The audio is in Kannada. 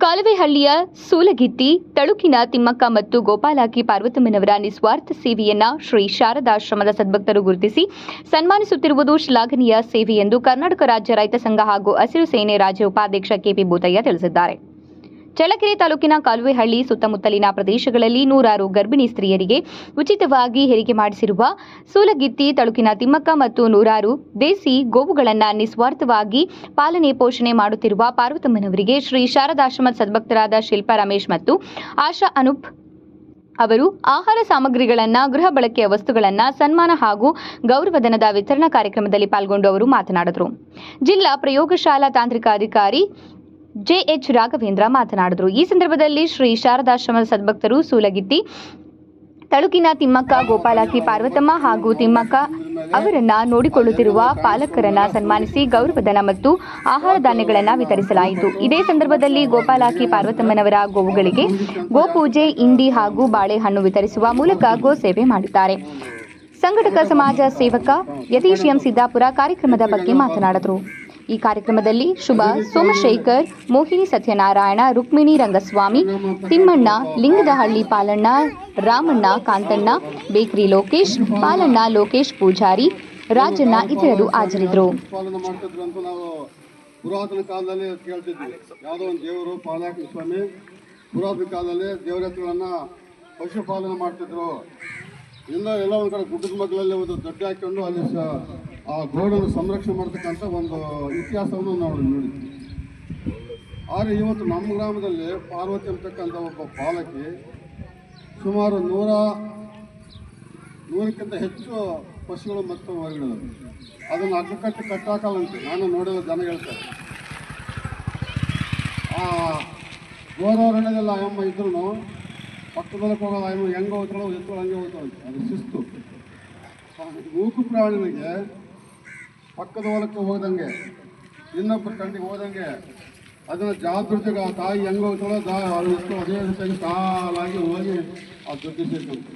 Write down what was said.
ಕಾಲುವೆಹಳ್ಳಿಯ ಸೂಲಗಿತ್ತಿ, ತಳುಕಿನ ತಿಮ್ಮಕ್ಕ ಮತ್ತು ಗೋಪಾಲಾಕಿ ಪಾರ್ವತಮ್ಮನವರ ನಿಸ್ವಾರ್ಥ ಸೇವೆಯನ್ನ ಶ್ರೀ ಶಾರದಾಶ್ರಮದ ಸದ್ಭಕ್ತರು ಗುರುತಿಸಿ ಸನ್ಮಾನಿಸುತ್ತಿರುವುದು ಶ್ಲಾಘನೀಯ ಸೇವೆ ಎಂದು ಕರ್ನಾಟಕ ರಾಜ್ಯ ರೈತ ಸಂಘ ಹಾಗೂ ಹಸಿರು ಸೇನೆ ರಾಜ್ಯ ಉಪಾಧ್ಯಕ್ಷ ಕೆಪಿ ಭೂತಯ್ಯ ತಿಳಿಸಿದ್ದಾರೆ. ಚಳ್ಳಕೆರೆ ತಾಲೂಕಿನ ಕಾಲುವೆಹಳ್ಳಿ ಸುತ್ತಮುತ್ತಲಿನ ಪ್ರದೇಶಗಳಲ್ಲಿ ನೂರಾರು ಗರ್ಭಿಣಿ ಸ್ತ್ರೀಯರಿಗೆ ಉಚಿತವಾಗಿ ಹೆರಿಗೆ ಮಾಡಿಸಿರುವ ಸೂಲಗಿತ್ತಿ ತಾಲೂಕಿನ ತಿಮ್ಮಕ್ಕ ಮತ್ತು ನೂರಾರು ದೇಸಿ ಗೋವುಗಳನ್ನು ನಿಸ್ವಾರ್ಥವಾಗಿ ಪಾಲನೆ ಪೋಷಣೆ ಮಾಡುತ್ತಿರುವ ಪಾರ್ವತಮ್ಮನವರಿಗೆ ಶ್ರೀ ಶಾರದಾಶ್ರಮ ಸದ್ಭಕ್ತರಾದ ಶಿಲ್ಪಾ ರಮೇಶ್ ಮತ್ತು ಆಶಾ ಅನೂಪ್ ಅವರು ಆಹಾರ ಸಾಮಗ್ರಿಗಳನ್ನ, ಗೃಹ ಬಳಕೆಯ ವಸ್ತುಗಳನ್ನ, ಸನ್ಮಾನ ಹಾಗೂ ಗೌರವಧನದ ವಿತರಣಾ ಕಾರ್ಯಕ್ರಮದಲ್ಲಿ ಪಾಲ್ಗೊಂಡು ಅವರು ಮಾತನಾಡಿದರು. ಜಿಲ್ಲಾ ಪ್ರಯೋಗಶಾಲಾ ತಾಂತ್ರಿಕ ಅಧಿಕಾರಿ ಜೆಎಚ್ ರಾಘವೇಂದ್ರ ಮಾತನಾಡಿದರು. ಈ ಸಂದರ್ಭದಲ್ಲಿ ಶ್ರೀ ಶಾರದಾಶ್ರಮದ ಸದ್ಭಕ್ತರು ಸೂಲಗಿತ್ತಿ, ತಳುಕಿನ ತಿಮ್ಮಕ್ಕ ಗೋಪಾಲಕಿ ಪಾರ್ವತಮ್ಮ ಹಾಗೂ ತಿಮ್ಮಕ್ಕ ಅವರನ್ನ ನೋಡಿಕೊಳ್ಳುತ್ತಿರುವ ಪಾಲಕರನ್ನ ಸನ್ಮಾನಿಸಿ ಗೌರವಧನ ಮತ್ತು ಆಹಾರ ಧಾನ್ಯಗಳನ್ನು ವಿತರಿಸಲಾಯಿತು. ಇದೇ ಸಂದರ್ಭದಲ್ಲಿ ಗೋಪಾಲಕಿ ಪಾರ್ವತಮ್ಮನವರ ಗೋವುಗಳಿಗೆ ಗೋಪೂಜೆ, ಇಂಡಿ ಹಾಗೂ ಬಾಳೆಹಣ್ಣು ವಿತರಿಸುವ ಮೂಲಕ ಗೋ ಸೇವೆ ಮಾಡಿದ್ದಾರೆ. ಸಂಘಟಕ ಸಮಾಜ ಸೇವಕ ಯತೀಶ್ ಎಂ ಸಿದ್ದಾಪುರ ಕಾರ್ಯಕ್ರಮದ ಬಗ್ಗೆ ಮಾತನಾಡಿದರು. ಈ ಕಾರ್ಯಕ್ರಮದಲ್ಲಿ ಶುಭ ಸೋಮಶೇಖರ್, ಮೋಹಿನಿ ಸತ್ಯನಾರಾಯಣ, ರುಕ್ಮಿಣಿ ರಂಗಸ್ವಾಮಿ, ತಿಮ್ಮಣ್ಣ, ಲಿಂಗದಹಳ್ಳಿ ಪಾಲಣ್ಣ, ರಾಮಣ್ಣ ಕಾಂತಣ್ಣ, ಬೇಕ್ರಿ ಲೋಕೇಶ್, ಪಾಲಣ್ಣ ಲೋಕೇಶ್ ಪೂಜಾರಿ, ರಾಜಣ್ಣ ಇತರರು ನಾವು ಪುರಾತನ ಕಾಲದಲ್ಲಿ ಕೇಳ್ತಿದ್ವಿ. ಯಾವುದೋ ಒಂದು ದೇವರು ಸ್ವಾಮಿ, ಪುರಾತನ ಕಾಲದಲ್ಲಿ ದೇವರ ಪಶುಪಾಲನೆ ಮಾಡ್ತಿದ್ರು. ಎಲ್ಲ ಎಲ್ಲ ಒಂದು ಕಡೆ ಗುಡ್ಡದ ಮಗ್ಗಲಲ್ಲಿ ಒಂದು ದೊಡ್ಡ ಹಾಕೊಂಡು ಅಲ್ಲಿ ಆ ಗೋಡನ್ನು ಸಂರಕ್ಷಣೆ ಮಾಡ್ತಕ್ಕಂಥ ಒಂದು ಇತಿಹಾಸವನ್ನು ನಾವು ನೋಡಿದ್ವಿ. ಆದರೆ ಇವತ್ತು ನಮ್ಮ ಗ್ರಾಮದಲ್ಲಿ ಪಾರ್ವತಿ ಅಂತಕ್ಕಂಥ ಒಬ್ಬ ಬಾಲಕಿ ಸುಮಾರು ನೂರ, ನೂರಕ್ಕಿಂತ ಹೆಚ್ಚು ಪಶುಗಳು ಮತ್ತು ಹೊರಗಿಡೋದು ಅದನ್ನು ಅಡ್ಡಕಟ್ಟು ಕಟ್ಟಾಕಲ್ಲಂತೆ ನಾನು ನೋಡಿದ ಜನ ಹೇಳ್ತಾರೆ. ಆ ಗೋದಾವರಣದಲ್ಲಿ ಆಯಮ್ಮ ಇದ್ರು ಪಕ್ಕದಲ್ಲಿ ಹೋಗೋದು ಆಯಮ್ಮ ಹೆಂಗೆ ಹೋಗ್ತಾಳೋ ಎತ್ತಳು ಹಂಗೆ ಹೋಗ್ತಾಳೆ ಅದು ಶಿಸ್ತು. ಮೂಕು ಪ್ರಾಣಿಗಳಿಗೆ ಪಕ್ಕದ ಹೊಲಕ್ಕೆ ಹೋದಂಗೆ ಇನ್ನೊಬ್ಬರ ಕಂಟಿಗೆ ಹೋದಂಗೆ, ಅದನ್ನು ಜಾಗೃತಿಗೆ ಆ ತಾಯಿ ಹೆಂಗೆ ಹೋಗ್ತಾಳೋ ಅದು ರೀತಿಯಾಗಿ ಸಾಲಾಗಿ ಹೋಗಿ ಆ ದುಡ್ಡು ಸೇರ್ಕೊಂಡು